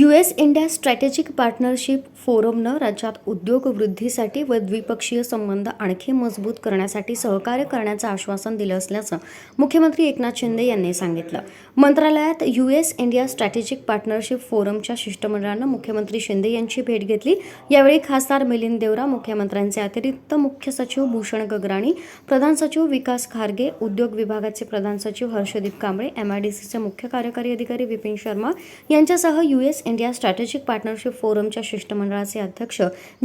U S India strategic partnership फोरमनं राज्यात उद्योग वृद्धीसाठी व द्विपक्षीय संबंध आणखी मजबूत करण्यासाठी सहकार्य करण्याचं आश्वासन दिलं असल्याचं मुख्यमंत्री एकनाथ शिंदे यांनी सांगितलं. मंत्रालयात U S India strategic partnership फोरमच्या शिष्टमंडळानं मुख्यमंत्री शिंदे यांची भेट घेतली. यावेळी खासदार मिलिंद देवरा मुख्यमंत्र्यांचे अतिरिक्त मुख्य सचिव भूषण गगराणी प्रधान सचिव विकास खारगे उद्योग विभागाचे प्रधान सचिव हर्षदीप कांबळे एमआयडीसीचे मुख्य कार्यकारी अधिकारी विपिन शर्मा यांच्यासह U S India strategic partnership फोरमच्या शिष्टमंडळाचे अध्यक्ष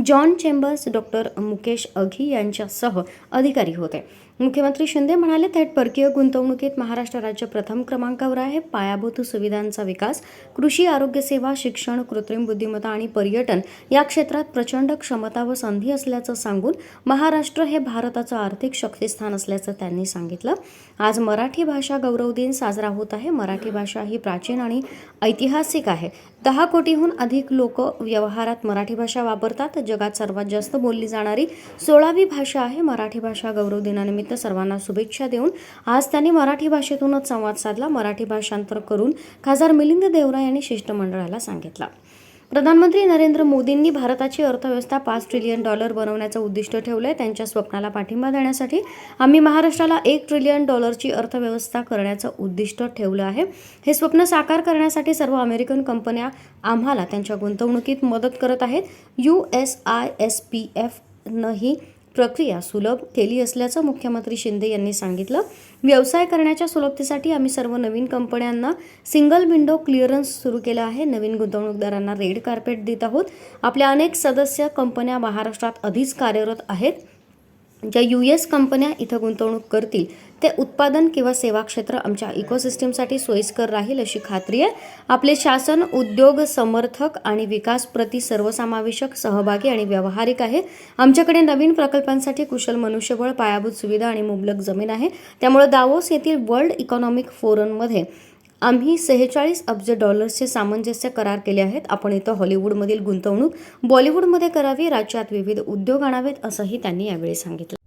John Chambers doctor Mukesh Aghi यांच्यासह अधिकारी होते. मुख्यमंत्री शिंदे म्हणाले थेट परकीय गुंतवणुकीत महाराष्ट्र राज्य प्रथम क्रमांकावर आहे. पायाभूत सुविधांचा विकास कृषी आरोग्य सेवा शिक्षण कृत्रिम बुद्धिमत्ता आणि पर्यटन या क्षेत्रात प्रचंड क्षमता व संधी असल्याचं सांगून महाराष्ट्र हे भारताचं आर्थिक शक्तिस्थान असल्याचं त्यांनी सांगितलं. आज मराठी भाषा गौरव दिन साजरा होत आहे. मराठी भाषा ही प्राचीन आणि ऐतिहासिक आहे. दहा कोटीहून अधिक लोक व्यवहारात मराठी भाषा वापरतात. जगात सर्वात जास्त बोलली जाणारी सोळावी भाषा आहे मराठी भाषा गौरव दिनानिमित्त. सर्वांना शुभेच्छा देऊन आज त्यांनी मराठी भाषेतूनच संवाद साधला. मराठी भाषांतर करून खासदार मिलिंद देवरा यांनी शिष्टमंडळाला सांगितलं. प्रधानमंत्री नरेंद्र मोदींनी भारताची अर्थव्यवस्था पाच ट्रिलियन डॉलर बनवण्याचं उद्दिष्ट ठेवलंय. त्यांच्या स्वप्नाला पाठिंबा देण्यासाठी आम्ही महाराष्ट्राला एक ट्रिलियन डॉलरची अर्थव्यवस्था करण्याचं उद्दिष्ट ठेवलं आहे. हे स्वप्न साकार करण्यासाठी सर्व अमेरिकन कंपन्या आम्हाला त्यांच्या गुंतवणुकीत मदत करत आहेत. U S I S P एफनंही प्रक्रिया सुलभ केली असल्याचं मुख्यमंत्री शिंदे यांनी सांगितलं. व्यवसाय करण्याच्या सुलभतेसाठी आम्ही सर्व नवीन कंपन्यांना सिंगल विंडो क्लिअरन्स सुरू केलं आहे. नवीन गुंतवणूकदारांना रेड कार्पेट देत आहोत. आपल्या अनेक सदस्य कंपन्या महाराष्ट्रात आधीच कार्यरत आहेत. ज्या यू एस कंपन्या इथं गुंतवणूक करतील ते उत्पादन किंवा सेवा क्षेत्र आमच्या इकोसिस्टीमसाठी सोयीस्कर राहील अशी खात्री आहे. आपले शासन उद्योग समर्थक आणि विकास प्रति सर्वसमावेशक सहभागी आणि व्यावहारिक आहे. आमच्याकडे नवीन प्रकल्पांसाठी कुशल मनुष्यबळ पायाभूत सुविधा आणि मुबलक जमीन आहे. त्यामुळे दावोस येथील वर्ल्ड इकॉनॉमिक फोरममध्ये आम्ही सेहेचाळीस अब्ज डॉलर्सचे सामंजस्य करार केले आहेत. आपण इथं हॉलिवूडमधील गुंतवणूक बॉलिवूडमध्ये करावी राज्यात विविध उद्योग आणावेत असंही त्यांनी यावेळी सांगितलं.